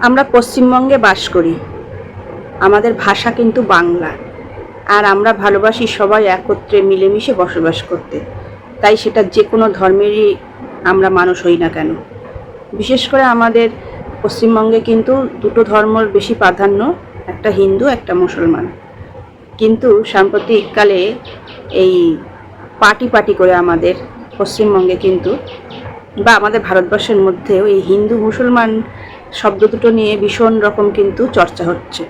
আমরা পশ্চিমবঙ্গে বাস করি। আমাদের ভাষা কিন্তু বাংলা। আর আমরা ভালোবাসি সবাই একত্রে মিলেমিশে বসবাস করতে। তাই সেটা যে কোনো ধর্মেরই আমরা মানুষ হই না কেন। বিশেষ করে আমাদের পশ্চিমবঙ্গে কিন্তু দুটো ধর্মর বেশি প্রাধান্য, একটা হিন্দু, একটা মুসলমান। কিন্তু সাম্প্রতিককালে এই পার্টি পার্টি করে আমাদের পশ্চিমবঙ্গে কিন্তু বা আমাদের ভারতবর্ষের মধ্যেও এই হিন্দু মুসলমান শব্দ দুটো নিয়ে ভীষণ রকম কিন্তু চর্চা হচ্ছে।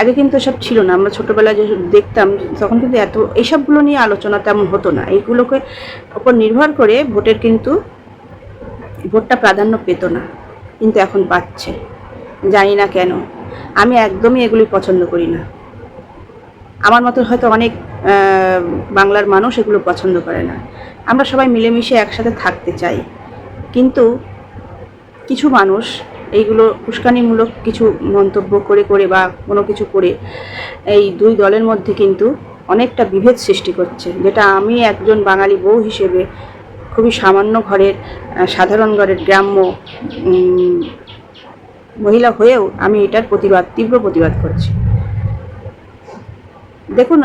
আগে কিন্তু এসব ছিল না। আমরা ছোটোবেলায় যে দেখতাম, তখন কিন্তু এত এইসবগুলো নিয়ে আলোচনা তেমন হতো না। এইগুলোকে ওপর নির্ভর করে ভোটের কিন্তু ভোটটা প্রাধান্য পেত না। কিন্তু এখন পাচ্ছে। জানি না কেন। আমি একদমই এগুলি পছন্দ করি না। আমার মতো হয়তো অনেক বাংলার মানুষ এগুলো পছন্দ করে না। আমরা সবাই মিলেমিশে একসাথে থাকতে চাই। কিন্তু কিছু মানুষ এইগুলো উস্কানিমূলক কিছু মন্তব্য করে করে বা কোনো কিছু করে এই দুই দলের মধ্যে কিন্তু অনেকটা বিভেদ সৃষ্টি করছে, যেটা আমি একজন বাঙালি বউ হিসেবে খুবই সামান্য ঘরের সাধারণ ঘরের গ্রাম্য মহিলা হয়েও আমি এটার প্রতিবাদ, তীব্র প্রতিবাদ করছি। দেখুন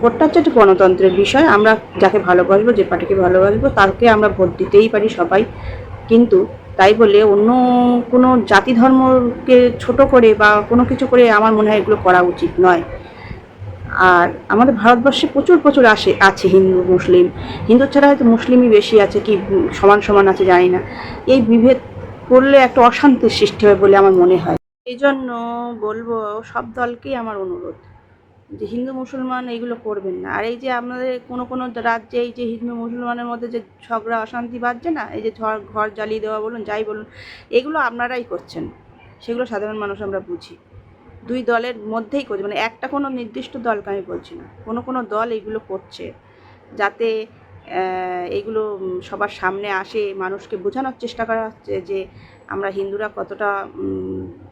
ভোটটা হচ্ছে একটা গণতন্ত্রের বিষয়, আমরা যাকে ভালোবাসবো, যে পার্টিকে ভালোবাসবো তাকে আমরা ভোট দিতেই পারি সবাই, কিন্তু তাই বলে অন্য কোনো জাতি ধর্মকে ছোট করে বা কোনো কিছু করে আমার মনে হয় এগুলো করা উচিত নয়। আর আমাদের ভারতবর্ষে প্রচুর প্রচুর আসে, আছে হিন্দু, মুসলিম। হিন্দু ছাড়া হয়তো মুসলিমই বেশি আছে কি সমান সমান আছে জানি না। এই বিভেদ করলে একটা অশান্তির সৃষ্টি হয় বলে আমার মনে হয়। এই জন্য বলব সব দলকেই আমার অনুরোধ। যে হিন্দু মুসলমান এইগুলো করবেন না। আর এই যে আপনাদের কোনো কোনো রাজ্যে এই যে হিন্দু মুসলমানের মধ্যে যে ঝগড়া অশান্তি বাজছে না এই যে ঘর জ্বালিয়ে দেওয়া বলুন যাই বলুন এগুলো আপনারাই করছেন। সেগুলো সাধারণ মানুষ আমরা বুঝি। দুই দলের মধ্যেই করছে মানে একটা কোনো নির্দিষ্ট দলকে আমি বলছি না। কোনো কোনো দল এইগুলো করছে যাতে আহ, এইগুলো সবার সামনে আসে মানুষকে বোঝানোর চেষ্টা করা হচ্ছে যে আমরা হিন্দুরা কতটা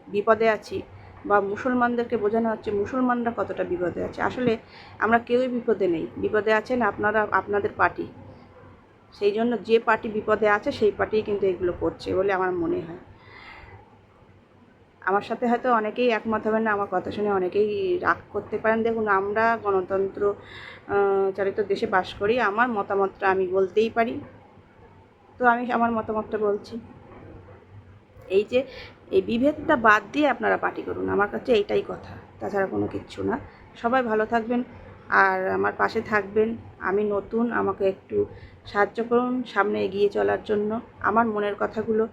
বিপদে আছি। বা মুসলমানদেরকে বোঝানো হচ্ছে মুসলমানরা কতটা বিপদে আছে। আসলে আমরা কেউই বিপদে নেই। বিপদে আছেন আপনারা, আপনাদের পার্টি। সেই জন্য যে পার্টি বিপদে আছে, সেই পার্টি কিন্তু এগুলো করছে বলে আমার মনে হয়। আমার সাথে হয়তো অনেকেই একমত হবেন না, আমার কথা শুনে অনেকেই রাগ করতে পারেন। দেখুন, আমরা গণতন্ত্র চালিত দেশে বাস করি। আমার মতামতটা আমি বলতেই পারি। তো আমি আমার মতামতটা বলছি। এই যে, এই বিভেদটা বাদ দিয়ে আপনারা পার্টি করুন। আমার কাছে এইটাই কথা। তাছাড়া কোনো কিচ্ছু না। সবাই ভালো থাকবেন। আর আমার পাশে থাকবেন। আমি নতুন, আমাকে একটু সাহায্য করুন সামনে এগিয়ে চলার জন্য। আমার মনের কথাগুলো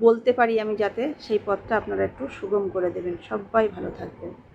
বলতে পারি আমি যাতে। সেই পথটা আপনারা একটু সুগম করে দেবেন। সবাই ভালো থাকবেন।